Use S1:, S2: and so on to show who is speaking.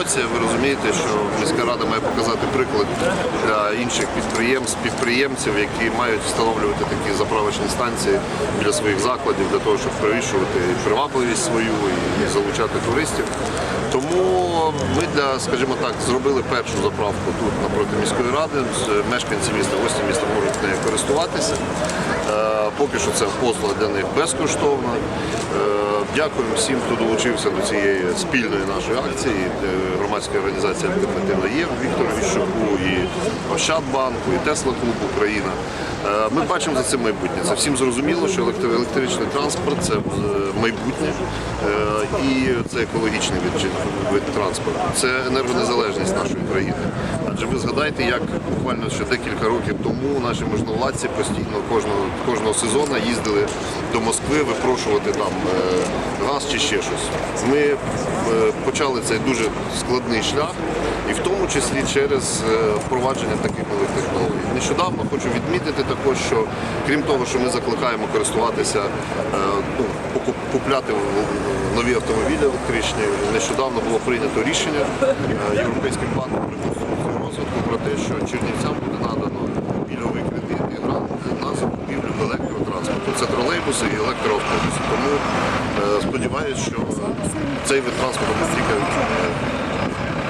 S1: емоція. Ви розумієте, що міська рада має показати приклад для інших підприємств, підприємців, які мають встановлювати такі заправочні станції біля своїх закладів для того, щоб перевищувати привабливість свою і залучати туристів. Тому ми для, скажімо так, зробили першу заправку тут напроти міської ради. Мешканці міста, гості міста можуть нею користуватися. Поки що це послуга для них безкоштовна. Е, Дякуємо всім, хто долучився до цієї спільної нашої акції. Е, Громадська організація альтернативна є Віктору Віщуку, і Ощадбанку, і Тесла Клуб Україна. Е, Ми бачимо за це майбутнє. Це всім зрозуміло, що електричний транспорт це майбутнє і це екологічний вид транспорту. Це енергонезалежність нашої країни. Адже ви згадайте, як буквально ще декілька років тому наші можновладці постійно кожного кожного сезону їздили до Москви випрошувати там е, газ чи ще щось. Ми е, почали цей дуже складний шлях, і в тому числі через е, впровадження таких нових технологій. Нещодавно хочу відмітити також, що крім того, що ми закликаємо користуватися, ну, купляти нові автомобілі електричні, нещодавно було прийнято рішення Європейським банком Це і електроавтобуси. Тому е, сподіваюся, що цей вид транспорту настільки е,